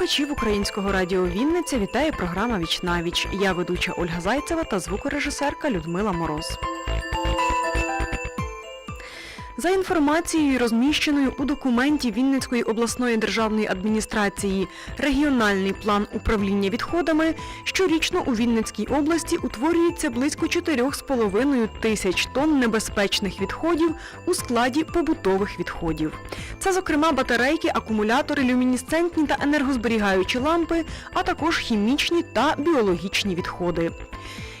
Слухачів українського радіо Вінниця вітає програма Віч на віч. Я ведуча Ольга Зайцева та звукорежисерка Людмила Мороз. За інформацією, розміщеною у документі Вінницької обласної державної адміністрації Регіональний план управління відходами, щорічно у Вінницькій області утворюється близько 4,5 тисяч тонн небезпечних відходів у складі побутових відходів. Це, зокрема, батарейки, акумулятори, люмінесцентні та енергозберігаючі лампи, а також хімічні та біологічні відходи.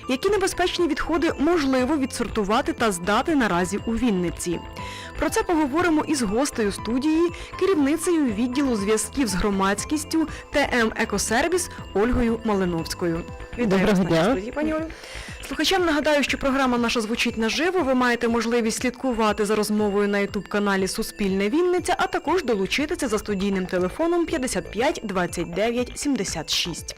Які небезпечні відходи можливо відсортувати та здати наразі у Вінниці? Про це поговоримо із гостею студії, керівницею відділу зв'язків з громадськістю ТМ Екосервіс Ольгою Малиновською. Доброго вас в нашій дня. студії, пані Олю. Слухачам нагадаю, що програма наша звучить наживо. Ви маєте можливість слідкувати за розмовою на ютуб каналі Суспільне Вінниця, а також долучитися за студійним телефоном 55 29 76.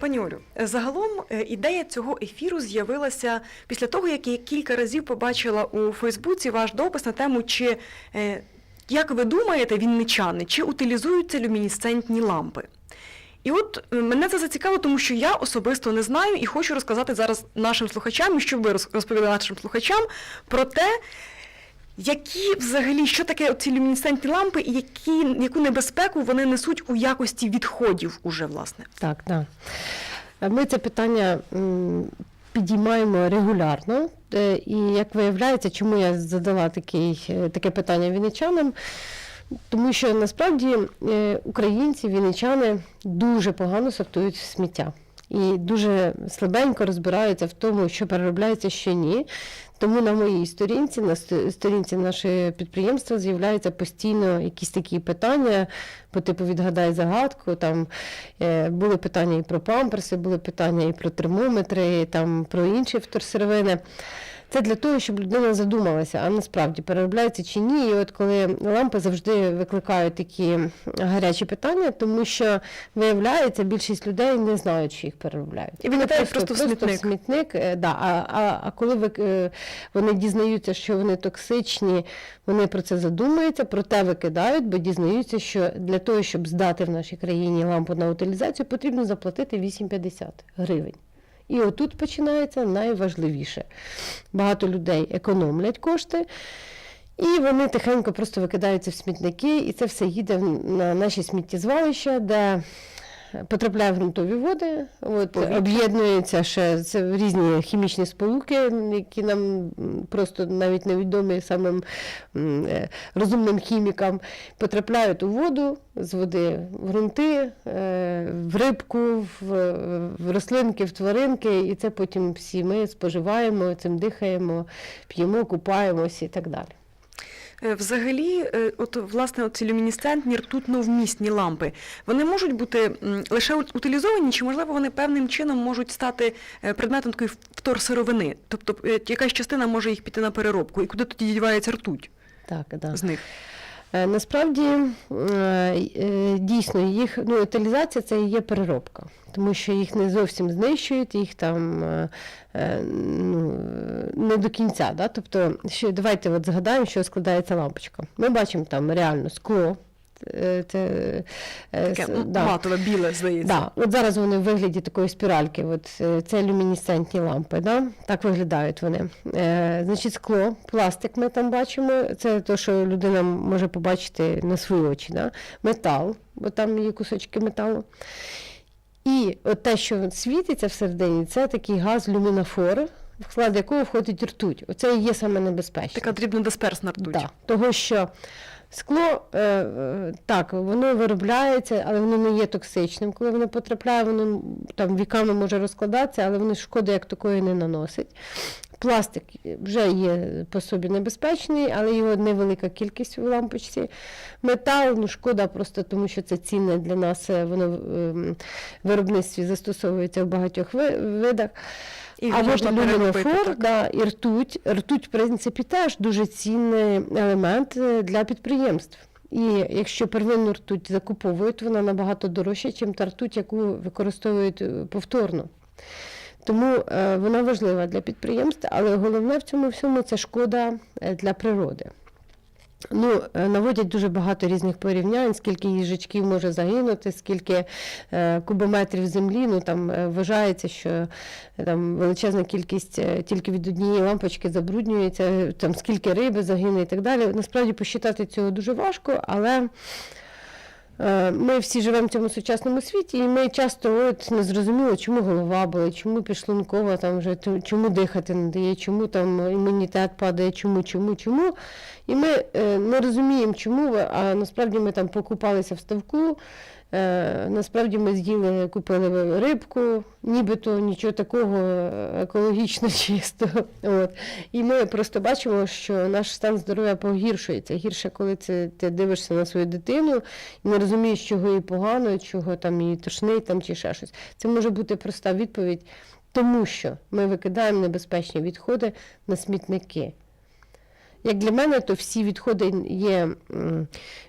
Пані Олю, загалом е, ідея цього ефіру з'явилася після того, як я кілька разів побачила у Фейсбуці ваш допис на тему, чи е, як ви думаєте, вінничани, чи утилізуються люмінесцентні лампи? І от е, мене це зацікавило, тому що я особисто не знаю і хочу розказати зараз нашим слухачам, і щоб ви роз- розповіли нашим слухачам про те, які взагалі, що таке ці люмінесцентні лампи і які, яку небезпеку вони несуть у якості відходів уже, власне. Так, так. Ми це питання підіймаємо регулярно. Е, І як виявляється, чому я задала такий, е, таке питання вінничанам? Тому що насправді е, українці, вінничани дуже погано сортують сміття. І дуже слабенько розбираються в тому, що переробляється, що ні. Тому на моїй сторінці, на сторінці нашого підприємства з'являються постійно якісь такі питання по типу відгадай загадку. Там е, були питання і про памперси, були питання і про термометри, і там про інші вторсировини. Це для того, щоб людина задумалася, а насправді переробляється чи ні. І от коли лампи завжди викликають такі гарячі питання, тому що виявляється, більшість людей не знають, що їх переробляють. І викидають просто в смітник. смітник. е, Да. А, а, а коли ви, е, вони дізнаються, що вони токсичні, вони про це задумуються, проте викидають, бо дізнаються, що для того, щоб здати в нашій країні лампу на утилізацію, потрібно заплатити 8,50 гривень. І отут починається найважливіше. Багато людей економлять кошти. І вони тихенько просто викидаються в смітники, і це все їде на наші сміттєзвалища, де потрапляє в ґрунтові води, от, Повітря. об'єднуються ще це різні хімічні сполуки, які нам просто навіть невідомі самим е, розумним хімікам, потрапляють у воду з води в ґрунти, е, в рибку, в, в рослинки, в тваринки, і це потім всі ми споживаємо, цим дихаємо, п'ємо, купаємось і так далі. Е, Взагалі, е, от власне ці люмінесцентні ртутно-вмісні лампи, вони можуть бути лише утилізовані, чи можливо вони певним чином можуть стати е, предметом такої вторсировини? Тобто якась частина може їх піти на переробку, і куди тоді дівається ртуть Так, да. з них? Е, Насправді е, дійсно їх ну, утилізація це і є переробка, тому що їх не зовсім знищують, їх там е, ну, не до кінця. Да? Тобто, що, давайте от згадаємо, що складається лампочка. Ми бачимо там реально скло. Е, Це, е, Таке да. матове, біле, здається. Да, от зараз вони в вигляді такої спіральки, от е, це люмінесцентні лампи, да? так виглядають вони. Е, значить, скло, пластик ми там бачимо, це те, що людина може побачити на свої очі. Да? Метал, бо там є кусочки металу. І от те, що світиться всередині, це такий газ люмінофор, в склад якого входить ртуть. Оце і є саме небезпечне. Така дрібнодисперсна ртуть. Да, того, що скло, е, е, так, воно виробляється, але воно не є токсичним. Коли воно потрапляє, воно там віками може розкладатися, але воно шкоди як такої не наносить. Пластик вже є по собі небезпечний, але його невелика кількість в лампочці. Метал, ну шкода просто тому, що це цінне для нас, е, воно ем, в виробництві застосовується в багатьох видах. І а можна люмінофор, да, і ртуть. Ртуть, в принципі, теж дуже цінний елемент е, для підприємств. І якщо первинну ртуть закуповують, вона набагато дорожча, ніж та ртуть, яку використовують е, повторно. Тому е, вона важлива для підприємств, але головне в цьому всьому це шкода для природи. Ну, е, наводять дуже багато різних порівнянь, скільки їжачків може загинути, скільки е, кубометрів землі. Ну там е, вважається, що там величезна кількість тільки від однієї лампочки забруднюється, там скільки риби загине і так далі. Насправді посчитати цього дуже важко, але. Е, Ми всі живемо в цьому сучасному світі, і ми часто от не зрозуміло, чому голова болить, чому пішлункова там вже чому дихати не дає, чому там імунітет падає, чому, чому, чому. І ми е, не розуміємо, чому, а насправді ми там покупалися в ставку. Е, насправді ми з'їли, купили рибку, нібито нічого такого е, екологічно чистого. От. І ми просто бачимо, що наш стан здоров'я погіршується. Гірше, коли це ти дивишся на свою дитину і не розумієш, чого їй погано, чого там її тошнить там, чи ще щось. Це може бути проста відповідь, тому що ми викидаємо небезпечні відходи на смітники. Як для мене, то всі відходи є,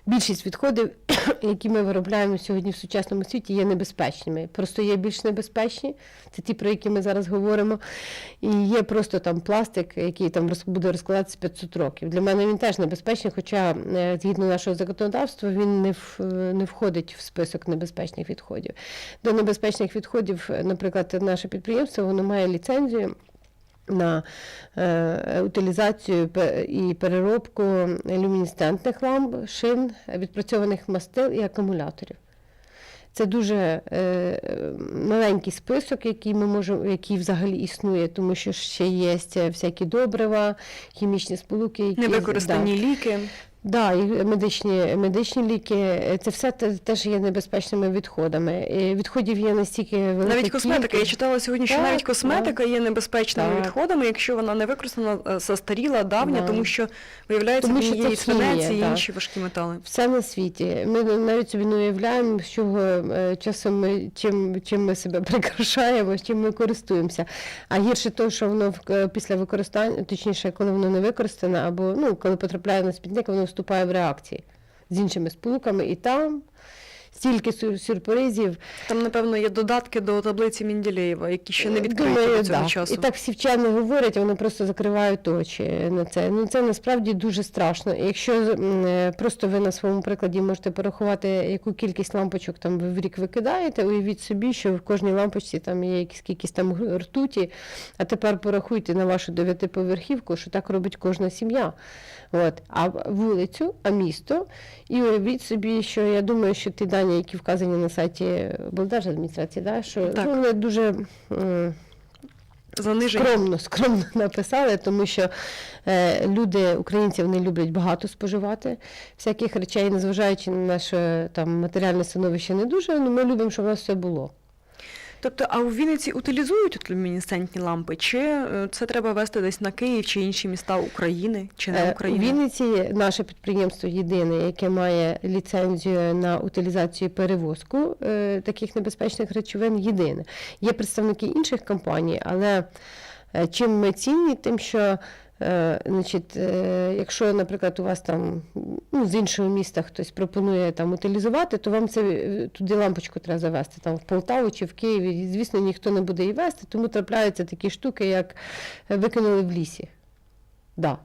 більшість відходів, які ми виробляємо сьогодні в сучасному світі, є небезпечними. Просто є більш небезпечні, це ті, про які ми зараз говоримо. І є просто там пластик, який там буде розкладатися 500 років. Для мене він теж небезпечний, хоча е, згідно нашого законодавства він не, в, не входить в список небезпечних відходів. До небезпечних відходів, е, наприклад, наше підприємство воно має ліцензію на е, утилізацію і переробку люмінесцентних ламп, шин, відпрацьованих мастил і акумуляторів. Це дуже е, маленький список, який ми можемо, який взагалі існує, тому що ще є всякі добрива, хімічні сполуки, які Невикористані ліки. Да, і медичні, медичні ліки, е, це все те- теж є небезпечними відходами. І відходів є настільки велика Навіть косметика. Я читала сьогодні, що Так, навіть косметика є небезпечними Так. відходами, якщо вона не використана, е, застаріла, давня, Да. тому що виявляється, Тому що є і свинець, і інші важкі метали. Все на світі. Ми навіть собі не уявляємо, з чого е, часом ми чим, чим ми себе прикрашаємо, чим ми користуємося. А гірше то, що воно після використання, точніше, коли воно не використане, або ну, коли потрапляє на смітник, воно вступає в реакції з іншими сполуками, і там стільки сюр- сюрпризів. Там, напевно, є додатки до таблиці Менділеєва, які ще не відкриті Е, Думаю, до цього да. часу. І так всі вчені говорять, вони просто закривають очі на це. Ну це насправді дуже страшно. Якщо е, просто ви на своєму прикладі можете порахувати, яку кількість лампочок там ви в рік викидаєте, уявіть собі, що в кожній лампочці там є якісь кількість там ртуті, а тепер порахуйте на вашу дев'ятиповерхівку, що так робить кожна сім'я. От. А вулицю, а місто. І уявіть собі, що я думаю, що ті дані, які вказані на сайті облдержадміністрації, да, що Так. ну, вони дуже. Заниження. Скромно, скромно написали, тому що е, люди, українці, вони люблять багато споживати всяких речей, незважаючи на наше там матеріальне становище не дуже, але ми любимо, щоб у нас все було. Тобто, а у Вінниці утилізують люмінесцентні лампи? Чи е, це треба вести десь на Київ чи інші міста України, чи не Е, У України? Вінниці наше підприємство єдине, яке має ліцензію на утилізацію і перевозку е, таких небезпечних речовин. Єдине. Є представники інших компаній, але чим ми цінні, тим, що значить, е, якщо, наприклад, у вас там ну, з іншого міста хтось пропонує там утилізувати, то вам це е, туди лампочку треба завести там в Полтаву чи в Києві. Звісно, ніхто не буде її вести, тому трапляються такі штуки, як е, викинули в лісі. Да.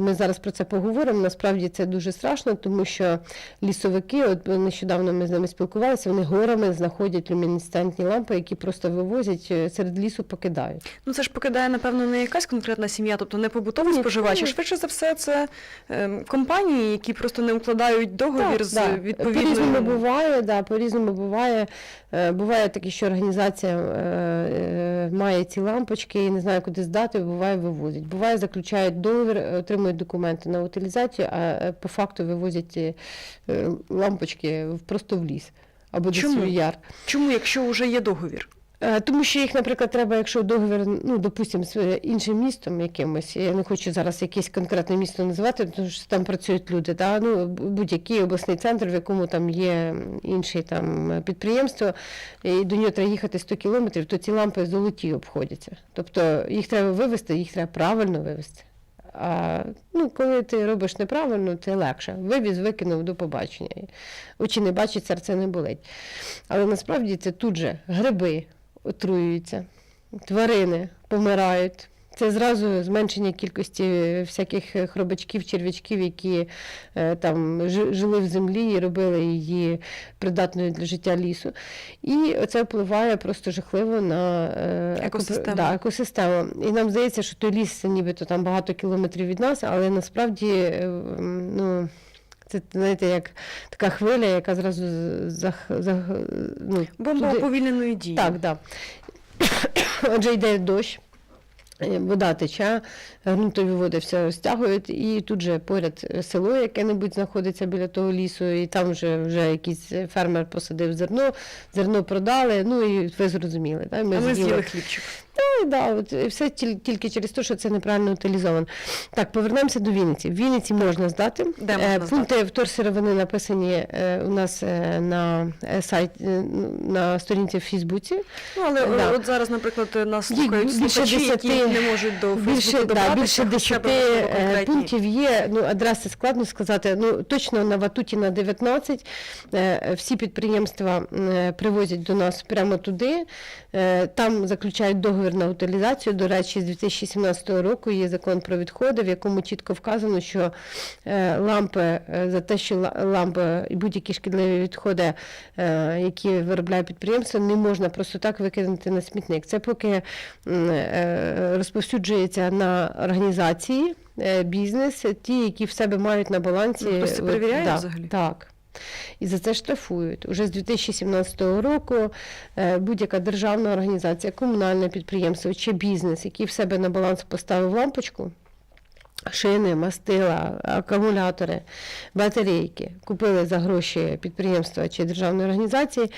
Ми зараз про це поговоримо. Насправді це дуже страшно, тому що лісовики, от нещодавно ми з ними спілкувалися, вони горами знаходять люмінесцентні лампи, які просто вивозять е, серед лісу, покидають. Ну це ж покидає, напевно, не якась конкретна сім'я, тобто не побутовий Ні, споживач, а швидше за все, це ем, компанії, які просто не укладають договір з да. відповідною. По-різному буває, да, по-різному буває. Е, Буває таке, що організація е, має ці лампочки і не знає, куди здати, буває вивозять. Буває, заключають договір, е, отримують документи на утилізацію, а е, по факту вивозять е, е, лампочки просто в ліс або Чому? в яр. Чому, якщо вже є договір? Тому що їх, наприклад, треба, якщо договір, ну, допустимо, з іншим містом якимось, я не хочу зараз якесь конкретне місто називати, тому що там працюють люди, да? ну, будь-який обласний центр, в якому там є інше там підприємство, і до нього треба їхати 100 кілометрів, то ці лампи золоті обходяться. Тобто їх треба вивезти, їх треба правильно вивезти. А ну, коли ти робиш неправильно, ти легше. Вивіз, викинув до побачення. Очі не бачать, серце не болить. Але насправді це тут же гриби отруюються, тварини помирають, Це зразу зменшення кількості всяких хробачків, черв'ячків, які е, там жили в землі і робили її придатною для життя лісу. І це впливає просто жахливо на е, Екосистему. Да, екосистему. І нам здається, що той ліс це нібито там багато кілометрів від нас, але насправді е, ну. Це знаєте, як така хвиля, яка зразу зах, зах, ну, Бомба туди- уповільненої дії. так, так. Отже, йде дощ, е, вода тече, ґрунтові води все розтягують, і тут же поряд село яке-небудь знаходиться біля того лісу, і там вже, вже якийсь фермер посадив зерно, зерно продали, ну і ви зрозуміли. Так? А ми з'їли хлібчик. Ну, да, от, і все тіль- тільки через те, що це неправильно утилізовано. Так, повернемося до Вінниці. В Вінниці можна здати. Де Е, можна Пункти вторсировини написані е, у нас е, на е, сайті, е, на сторінці в Фейсбуці. Ну, але е, Да. от зараз, наприклад, нас слухають більше слухачі, які 10 не можуть до Більше, Фейсбуку да, більше 10 е, пунктів є. Ну, адреси складно сказати. Ну, точно на Ватутіна 19. Е, Всі підприємства е, привозять до нас прямо туди. Е, Там заключають договір на утилізацію. До речі, з 2017 року є закон про відходи, в якому чітко вказано, що е, лампи е, за те, що ла- лампи і будь-які шкідливі відходи, е, які виробляє підприємство, не можна просто так викинути на смітник. Це поки розповсюджується на організації, бізнес, ті, які в себе мають на балансі. Ну, це от, да, взагалі? Так. І за це штрафують. Уже з 2017 року е, будь-яка державна організація, комунальне підприємство чи бізнес, який в себе на баланс поставив лампочку, шини, мастила, акумулятори, батарейки, купили за гроші підприємства чи державної організації,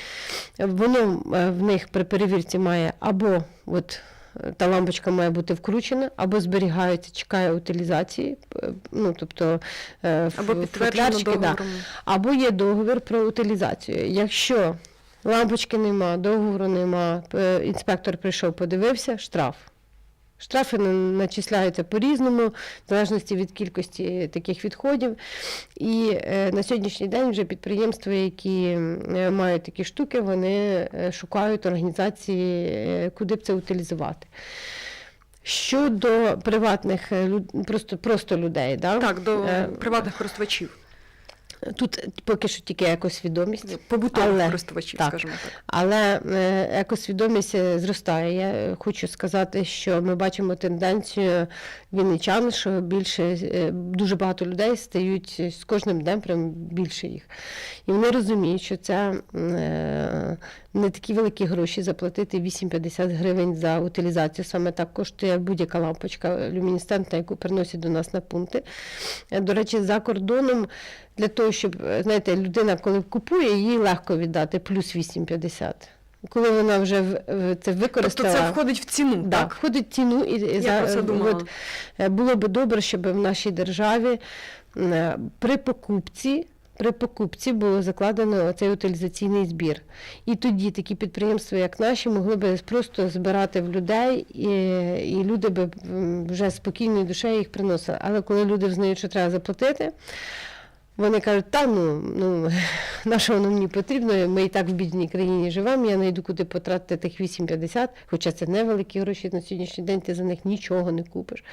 воно е, в них при перевірці має або от. Та лампочка має бути вкручена, або зберігається, чекає утилізації, ну тобто е, Або в підтверджено да. або є договір про утилізацію. Якщо лампочки нема, договору нема, інспектор прийшов, подивився, штраф. Штрафи на- начисляються по-різному, в залежності від кількості таких відходів. І е, на сьогоднішній день вже підприємства, які е, мають такі штуки, вони е, шукають організації, куди б це утилізувати. Щодо приватних просто, просто людей, да? Так, до приватних користувачів, Тут поки що тільки екосвідомість, побутових але- користувачів, так. скажімо так. але екосвідомість е, зростає. Я хочу сказати, що ми бачимо тенденцію вінничан, що більше е, дуже багато людей стають е, з кожним днем прям більше їх. І вони розуміють, що це не такі великі гроші заплатити 8-50 гривень за утилізацію. Саме так коштує будь-яка лампочка люмінесцентна, яку приносять до нас на пункти. До речі, за кордоном для того, щоб е, знаєте, людина, коли купує, їй легко віддати плюс 8,50. Коли вона вже в- це Тобто це входить в ціну, да, так? входить в ціну і, Я про це думала. от, е, було би добре, щоб в нашій державі е, при покупці. При покупці було закладено цей утилізаційний збір. І тоді такі підприємства, як наші, могли б просто збирати в людей, і, і люди б вже спокійною душею їх приносили. Але коли люди взнають, що треба заплатити, вони кажуть, та ну, ну на що воно мені потрібно, ми і так в бідній країні живемо, я знайду куди потратити тих 8,50, хоча це невеликі гроші на сьогоднішній день, ти за них нічого не купиш.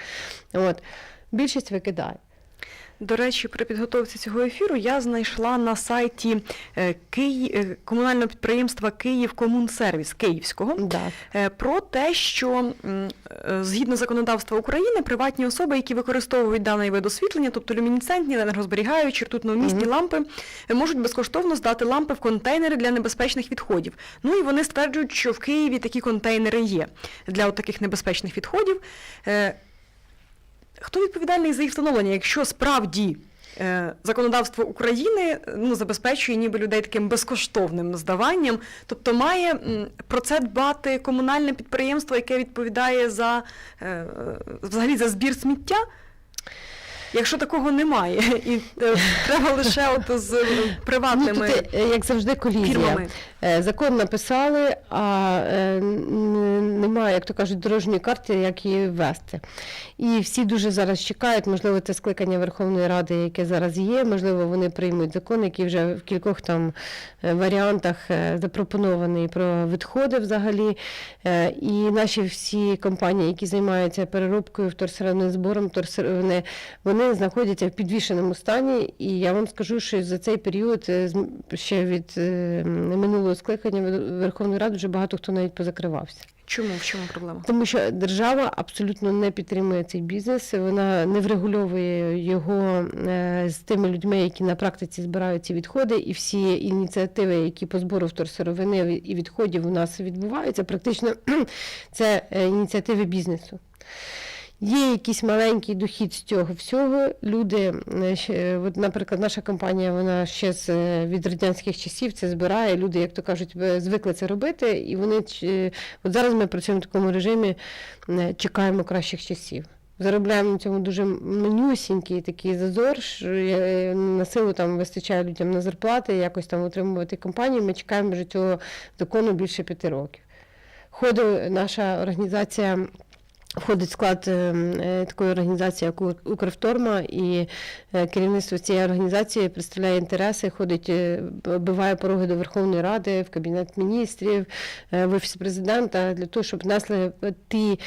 От. Більшість викидає. До речі, при підготовці цього ефіру я знайшла на сайті е, Киї... е, комунального підприємства Київ Комунсервіс Київського Да. е, про те, що згідно законодавства України приватні особи, які використовують даний вид освітлення, тобто люмінесцентні, енергозберігаючі, ртутно-вмісні Мгм. лампи, е, можуть безкоштовно здати лампи в контейнери для небезпечних відходів. Ну і вони стверджують, що в Києві такі контейнери є для от таких небезпечних відходів. Хто відповідальний за їх встановлення, якщо справді е, законодавство України е, ну, забезпечує ніби людей таким безкоштовним здаванням, тобто має про це дбати комунальне підприємство, яке відповідає за е, взагалі за збір сміття? Якщо такого немає, і е, треба лише от з е, Ну, приватними тут, е, як завжди, колізія. фірмами. Е, Закон написали, а немає, як то кажуть, дорожньої карти, як її ввести. І всі дуже зараз чекають, можливо, це скликання Верховної Ради, яке зараз є, можливо, вони приймуть закон, який вже в кількох там варіантах запропонований про відходи взагалі. І наші всі компанії, які займаються переробкою, вторсировним збором, вторсировини, вони знаходяться в підвішеному стані. І я вам скажу, що за цей період е, ще від е, минулого скликання Верховної Ради вже багато хто навіть позакривався. Чому? В чому проблема? Тому що держава абсолютно не підтримує цей бізнес, вона не врегульовує його е, з тими людьми, які на практиці збирають ці відходи, і всі ініціативи, які по збору вторсировини і відходів у нас відбуваються, практично це ініціативи бізнесу. Є якийсь маленький дохід з цього всього. Люди, е, от, наприклад, наша компанія, вона ще з е, від радянських часів це збирає. Люди, як то кажуть, е, звикли це робити, і вони от зараз ми працюємо в такому режимі, е, чекаємо кращих часів. Заробляємо на цьому дуже менюсінький такий зазор, що е, на силу там вистачає людям на зарплати, якось там утримувати компанію. Ми чекаємо вже цього закону більше п'яти років. Ходу наша організація входить склад е, е, такої організації, як Укрвторма, і е, керівництво цієї організації представляє інтереси, ходить, е, биває пороги до Верховної Ради, в Кабінет міністрів, в Офіс президента, для того, щоб внесли ті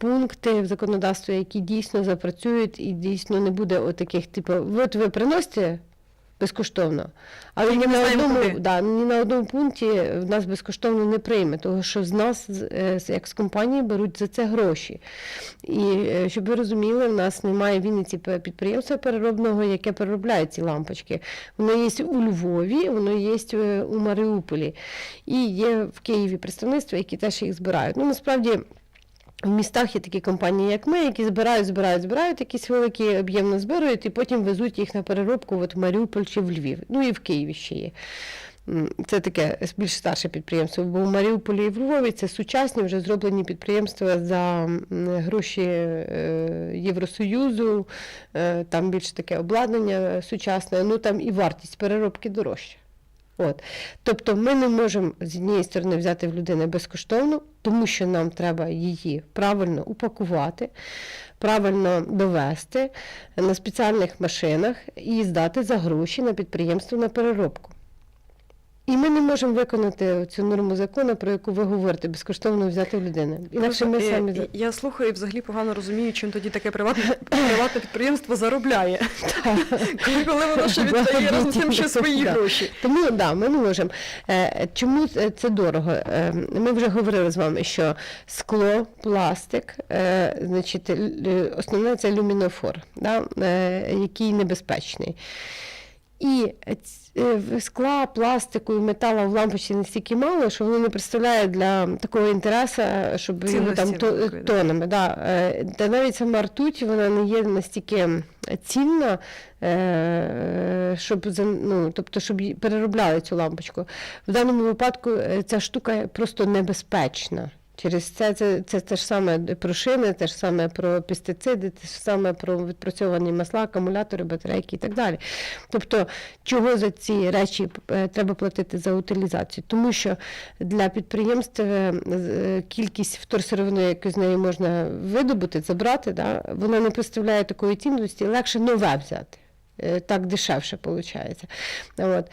пункти в законодавство, які дійсно запрацюють, і дійсно не буде отаких, типу, от ви приносите. Безкоштовно, але ні на, одному, да, ні на одному пункті в нас безкоштовно не прийме, тому що з нас, е, як з компанії, беруть за це гроші. І е, щоб ви розуміли, в нас немає в Вінниці підприємства переробного, яке переробляє ці лампочки. Воно є у Львові, воно є е, у Маріуполі. І є в Києві представництва, які теж їх збирають. Ну, насправді. В містах є такі компанії, як ми, які збирають, збирають, збирають якісь великі об'ємно збирають і потім везуть їх на переробку от в Маріуполь чи в Львів. Ну і в Києві ще є. Це таке більш старше підприємство, бо в Маріуполі і в Львові це сучасні вже зроблені підприємства за гроші е, Євросоюзу, е, там більше таке обладнання сучасне, ну там і вартість переробки дорожча. От. Тобто ми не можемо з однієї сторони взяти в людини безкоштовно, тому що нам треба її правильно упакувати, правильно довести на спеціальних машинах і здати за гроші на підприємство на переробку. І ми не можемо виконати цю норму закону, про яку ви говорите, безкоштовно взяти в людини. Інакше ми е, самі за- Я слухаю і взагалі погано розумію, чим тоді таке приватне, приватне підприємство заробляє. Коли, коли воно ще віддає разом з тим ще свої гроші. Тому да, ми не можемо. Е, Чому це дорого? Е, Ми вже говорили з вами, що скло, пластик, значить, основне це люмінофор, да, який небезпечний. І е, в- скла, пластику і металу в лампочці настільки мало, що воно не представляє для такого інтересу, щоб його там то- тонами. Да. Е, Та навіть сама ртуть, вона не є настільки цінна, е, щоб ну, тобто, щоб переробляли цю лампочку. В даному випадку е, ця штука просто небезпечна. Через це це, це те ж саме про шини, те ж саме про пестициди, те ж саме про відпрацьовані масла, акумулятори, батарейки і так далі. Тобто, чого за ці речі е, треба платити за утилізацію? Тому що для підприємств е, кількість вторсировини, яку з неї можна видобути, забрати, да, вона не представляє такої цінності, легше нове взяти. Е, Так дешевше виходить. От.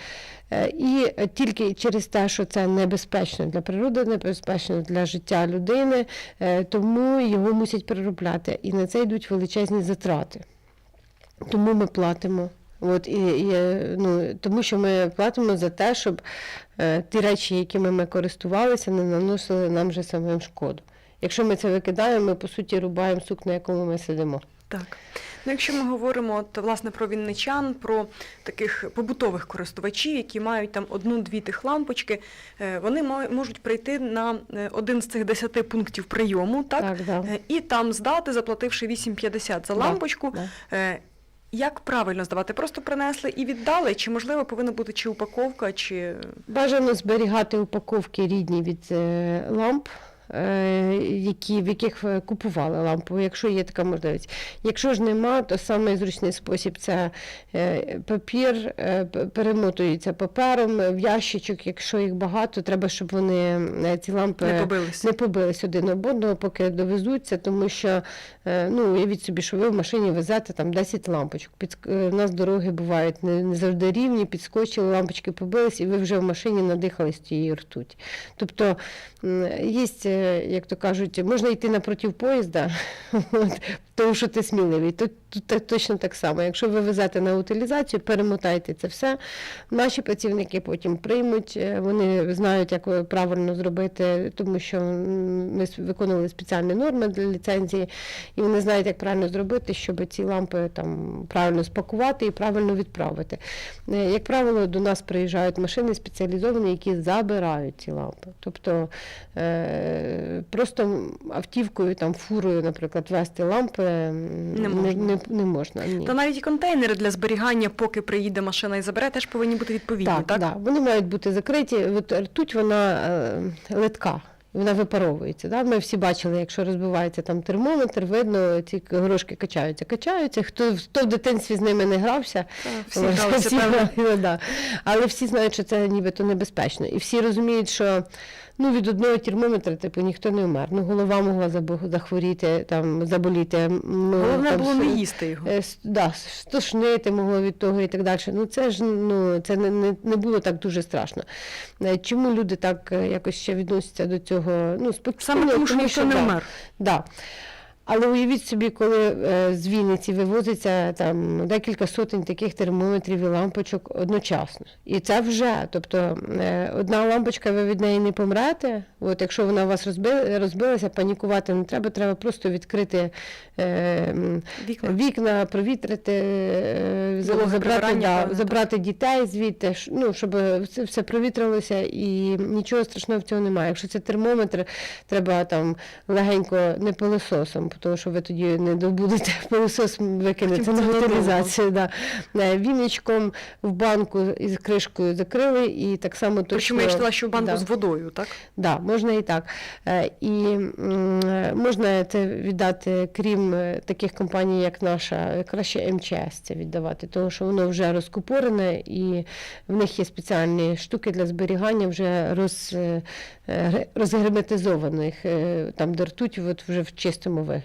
Е, І тільки через те, що це небезпечно для природи, небезпечно для життя людини, е, тому його мусять переробляти. І на це йдуть величезні затрати. Тому ми платимо. От, і, і, ну, тому що ми платимо за те, щоб е, ті речі, якими ми користувалися, не наносили нам же самим шкоду. Якщо ми це викидаємо, ми по суті рубаємо сук, на якому ми сидимо. Так. Ну, якщо ми говоримо от, власне про вінничан, про таких побутових користувачів, які мають там одну-дві тих лампочки, е, вони мо- можуть прийти на е, один з цих десяти пунктів прийому, так? Так, да. Е, І там здати, заплативши 8,50 за лампочку. да. Е, Як правильно здавати? Просто принесли і віддали? Чи можливо повинна бути чи упаковка, чи Бажано зберігати упаковки рідні від ламп. Е, які, в яких е, купували лампу, якщо є така можливість. Якщо ж нема, то самий зручний спосіб це е, папір, перемотується папером в ящичок. Якщо їх багато, треба, щоб вони ці лампи Не побились. не побились один об одного, поки довезуться, тому що ну, уявіть собі, що ви в машині везете там 10 лампочок. Під, у нас дороги бувають не, не завжди рівні, підскочили, лампочки побились, і ви вже в машині надихались тієї ртуть. Тобто є, як то кажуть, можна йти напротив поїзда, тому що ти сміливий. Тут, тут точно так само. Якщо ви везете на утилізацію, перемотайте це все. Наші працівники потім приймуть, е, вони знають, як е, правильно зробити, тому що ми виконували спеціальні норми для ліцензії, і вони знають, як правильно зробити, щоб ці лампи там правильно спакувати і правильно відправити. Е, Як правило, до нас приїжджають машини спеціалізовані, які забирають ці лампи. Тобто просто автівкою, там, фурою, наприклад, вести лампи Не не, можна. не, не можна. Ні. Та навіть і контейнери для зберігання, поки приїде машина і забере, теж повинні бути відповідні, так? Так, Да. Вони мають бути закриті. От ртуть вона е, литка. Вона випаровується. Да? Ми всі бачили, якщо розбивається там термометр, видно, ці горошки качаються, качаються. Хто, хто в дитинстві з ними не грався, всі Ось, гралися, всі да. Але всі знають, що це нібито небезпечно. І всі розуміють, що ну, від одного термометра типу, ніхто не вмер. Ну, голова могла захворіти, там, заболіти. Ну, Головне там, було не їсти його. Е, Да, стошнити могло від того і так далі. Ну це ж ну це не, не, не було так дуже страшно. Е, Чому люди так е, якось ще відносяться до цього? Ну, спокійно, Саме тому, що ніхто не вмер. Да. Але уявіть собі, коли е, з Вінниці вивозиться там декілька сотень таких термометрів і лампочок одночасно. І це вже, тобто е, одна лампочка, ви від неї не помрете. От якщо вона у вас розби, розбилася, панікувати не треба, треба просто відкрити е, Вікна. вікна, провітрити, е, забрати, да, забрати дітей звідти, ну, щоб все, все провітрилося і нічого страшного в цьому немає. Якщо це термометр, треба там легенько не пилососом, тому що ви тоді не добудете пилосос викинете на утилізацію. Да. Е, в банку із кришкою закрили і так само точно... Причому я читала, що в банку да. з водою, так? Да, можна і так. Е, І е, можна це віддати, крім таких компаній, як наша, краще МЧС це віддавати, тому що воно вже розкупорене і в них є спеціальні штуки для зберігання вже роз, розгерметизованих, там де ртуть от вже в чистому вигляді.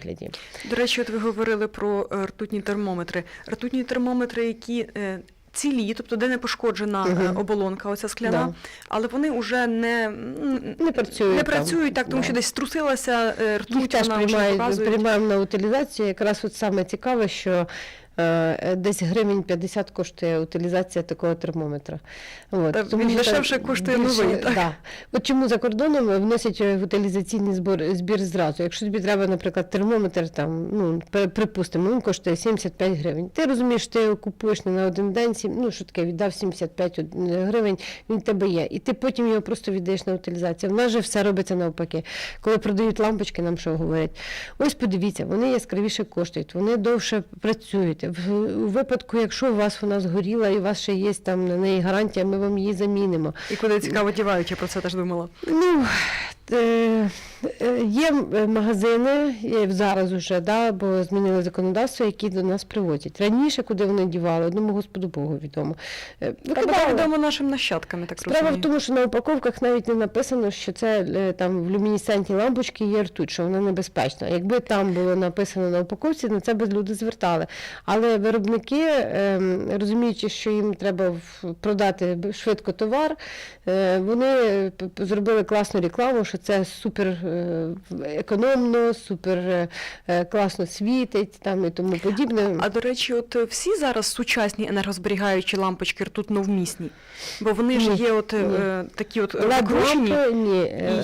До речі, от ви говорили про е, ртутні термометри. Ртутні термометри, які е, цілі, тобто де не пошкоджена угу. Оболонка, оця скляна, Да. але вони вже не, Не працюють не там, працюють так, тому да. що десь струсилася е, Їх ртуть, теж приймаємо на утилізацію. Якраз от саме цікаве, що десь гривень 50 коштує утилізація такого термометра. От, Та він що дешевше коштує новий, так? Да. От чому за кордоном вносять в утилізаційний збор, збір зразу. Якщо тобі треба, наприклад, термометр, там, ну, припустимо, він коштує 75 гривень. Ти розумієш, ти його купуєш не на один день, сім- ну що таке, віддав 75 гривень, він в тебе є. І ти потім його просто віддаєш на утилізацію. В нас же все робиться навпаки. Коли продають лампочки, нам що говорять? Ось подивіться, вони яскравіше коштують, вони довше працюють. В, у випадку, якщо у вас вона згоріла і у вас ще є там на неї гарантія, ми вам її замінимо. І куди цікаво дівають, я про це теж думала. Ну, є е, магазини є зараз уже, да, бо змінили законодавство, які до нас привозять. Раніше, куди вони дівали, одному господу Богу відомо. Е, Та викидали. відомо нашим нащадкам, я так Справа розумію. в тому, що на упаковках навіть не написано, що це е, там в люмінесцентній лампочці є ртуть, що вона небезпечна. Якби там було написано на упаковці, на це б люди звертали. Але виробники, ем, розуміючи, що їм треба продати швидко товар, е, вони зробили класну рекламу, що це супер е, економно, супер е, е, класно світить там і тому подібне. А до речі, от всі зараз сучасні енергозберігаючі лампочки ртутновмісні, бо вони ж є от ні. такі от LED-лампи, ні.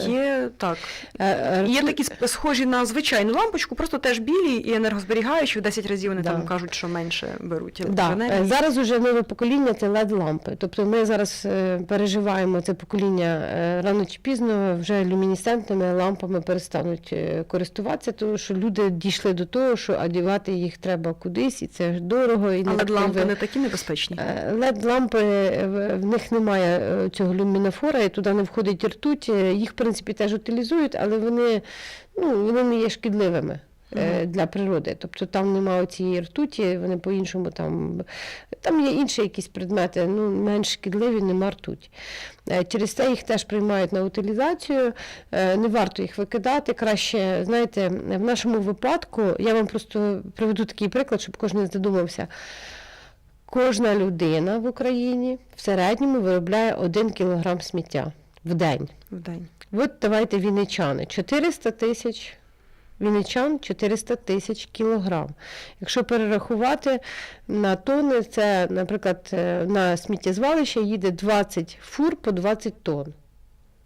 і є так. е, Є такі схожі на звичайну лампочку, просто теж білі і енергозберігаючі. В 10 разів вони Да. там кажуть, що менше беруть Да. Зараз уже нове покоління це LED-лампи. Тобто ми зараз переживаємо це покоління рано чи пізно вже люмінесцентними лампами перестануть е, користуватися, тому що люди дійшли до того, що одягати їх треба кудись, і це ж дорого. І Але лампи не такі небезпечні. led лампи в в них немає е, цього люмінофора, і туди не входить ртуть. Е, Їх, в принципі, теж утилізують, але вони, ну, вони не є шкідливими. Е, Для природи, тобто там немає цієї ртуті, вони по-іншому там. Там є інші якісь предмети, ну менш шкідливі, нема ртуть. Е, Через це їх теж приймають на утилізацію. Е, Не варто їх викидати. Краще, знаєте, в нашому випадку, я вам просто приведу такий приклад, щоб кожен задумався. Кожна людина в Україні в середньому виробляє 1 кілограм сміття в день. В день. От давайте вінничани. 400 тисяч вінничан 400 тисяч кілограм. Якщо перерахувати на тонни, це, наприклад, е, на сміттєзвалище їде 20 фур по 20 тонн.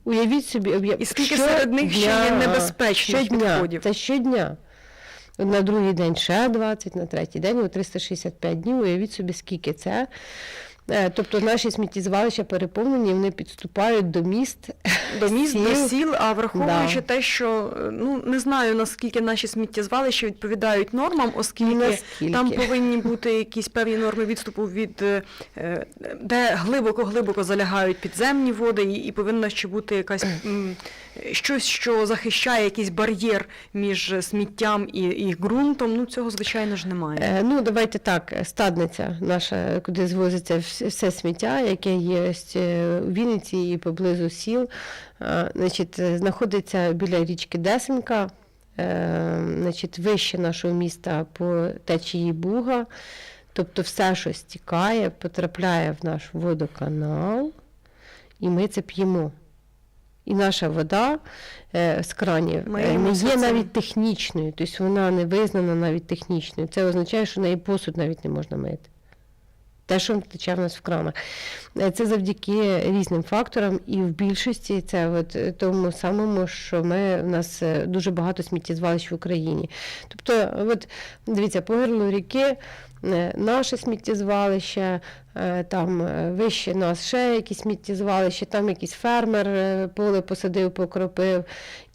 Уявіть собі, І скільки серед них ще є небезпечних щодня, відходів? Це щодня. На другий день ще 20, на третій день 365 днів. Уявіть собі, скільки це. Е, Тобто наші сміттєзвалища переповнені, вони підступають до міст. До міст, до Сіл. сіл, а враховуючи Да. те, що ну не знаю наскільки наші сміттєзвалища відповідають нормам, оскільки Наскільки? там повинні бути якісь певні норми відступу від е, е, де глибоко-глибоко залягають підземні води, і, повинна ще бути якась щось, що захищає якийсь бар'єр між сміттям і, і ґрунтом. Ну цього звичайно ж немає. Е, Ну, давайте так, стадниця наша, куди звозиться вс- все сміття, яке є ось, е, у Вінниці і поблизу сіл, е, значить, е, знаходиться біля річки Десенка, е, значить, вище нашого міста по течії Буга. Тобто все, що стікає, потрапляє в наш водоканал, і ми це п'ємо. І наша вода е, з кранів е, не є навіть технічною, тобто вона не визнана навіть технічною. Це означає, що неї посуд навіть не можна мити. Те, що тече в нас в кранах. Е, Це завдяки різним факторам, і в більшості це от е, тому самому, що ми в нас е, дуже багато сміттєзвалищ в Україні. Тобто, от дивіться, по гирлу ріки наше сміттєзвалище, там вище нас ще якісь сміттєзвалище, там якийсь фермер поле посадив, покропив.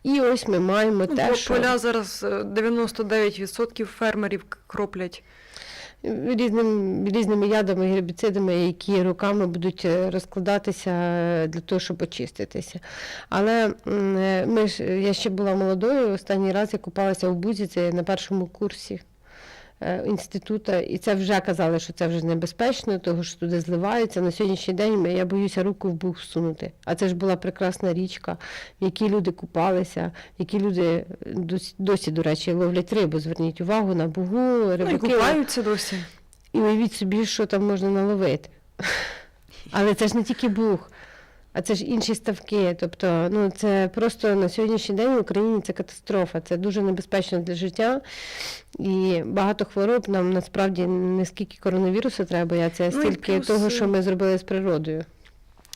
І ось ми маємо Ну, те, бо що поля зараз е, 99% фермерів кроплять. Різним, різними ядами, гербіцидами, які руками будуть е, розкладатися е, для того, щоб очиститися. Але е, ми я ще була молодою, останній раз я купалася в Бузі, це на першому курсі інституту, і це вже казали, що це вже небезпечно, тому що туди зливаються. На сьогоднішній день я боюся руку в бух всунути. А це ж була прекрасна річка, в якій люди купалися, в якій люди досі, досі до речі, ловлять рибу. Зверніть увагу на бугу, Ну, і купаються досі. І уявіть собі, що там можна наловити. Але це ж не тільки бух, а це ж інші ставки. Тобто, ну це просто на сьогоднішній день в Україні це катастрофа. Це дуже небезпечно для життя. І багато хвороб нам насправді не скільки коронавірусу треба боятися, а Ну, стільки плюс, того, е, що ми зробили з природою.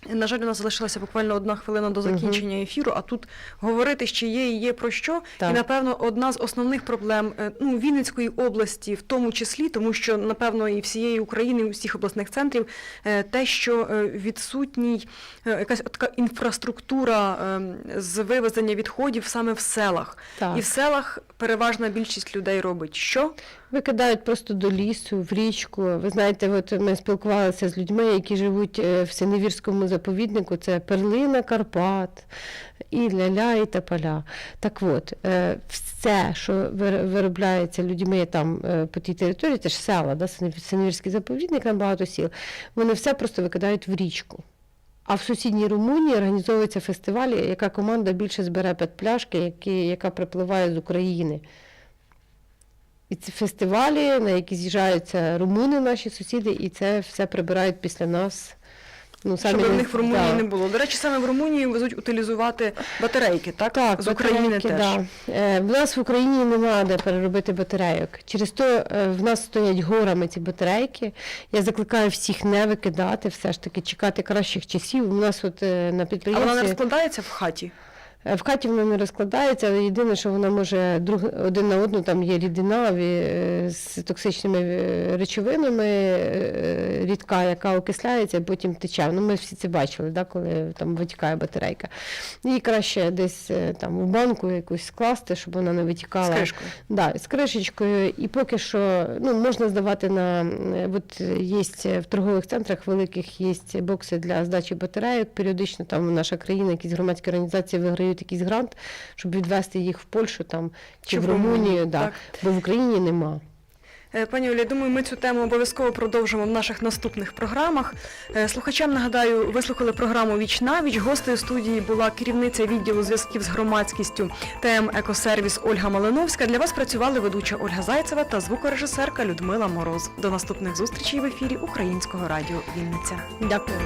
На жаль, у нас залишилася буквально одна хвилина до закінчення ефіру, а тут говорити ще є і є про що. Так. І напевно одна з основних проблем е, ну, Вінницької області, в тому числі, тому що напевно і всієї України, і всіх обласних центрів, е, те, що е, відсутній якась така інфраструктура е, з вивезення відходів саме в селах. Так. І в селах переважна більшість людей робить що? Викидають просто до лісу, в річку. Ви знаєте, от ми спілкувалися з людьми, які живуть е, в Синевірському заповіднику. Це перлина Карпат, і ля-ля, і тополя. Так от, е, все, що виробляється людьми там е, по тій території, це ж села, да? Синевірський заповідник, там багато сіл, вони все просто викидають в річку. А в сусідній Румунії організовується фестиваль, яка команда більше збере пляшки, які, яка припливає з України. І це фестивалі, на які з'їжджаються румуни, наші сусіди, і це все прибирають після нас. Ну, Щоб в них в Румунії да. не було. До речі, саме в Румунії везуть утилізувати батарейки, так? Так, з України батарейки, теж. Да. Е, в нас в Україні немає де переробити батарейок. Через то е, в нас стоять горами ці батарейки. Я закликаю всіх не викидати, все ж таки чекати кращих часів. У нас от е, на А вона не підприємстві розкладається в хаті? Е, В хаті вона не розкладається, але єдине, що вона може друг один на одну там є рідина е, з токсичними е, речовинами, рідка, яка окисляється, і потім тече. Ну, ми всі це бачили, да, коли там витікає батарейка. Її краще десь там в банку якусь скласти, щоб вона не З витікала. кришкою. Да, з кришечкою. І поки що ну, можна здавати на от є в торгових центрах великих є бокси для здачі батарейок. Періодично там наша країна, якісь громадські організації виграють якийсь грант, щоб відвести їх в Польщу там чи, Чи в Румунію, да, так. бо в Україні нема. Е, Пані Олі, думаю, ми цю тему обов'язково продовжимо в наших наступних програмах. Е, Слухачам нагадаю, ви слухали програму Віч на віч. Гостею студії була керівниця відділу зв'язків з громадськістю ТМ Екосервіс Ольга Малиновська. Для вас працювали ведуча Ольга Зайцева та звукорежисерка Людмила Мороз. До наступних зустрічей в ефірі Українського радіо Вінниця. Дякую.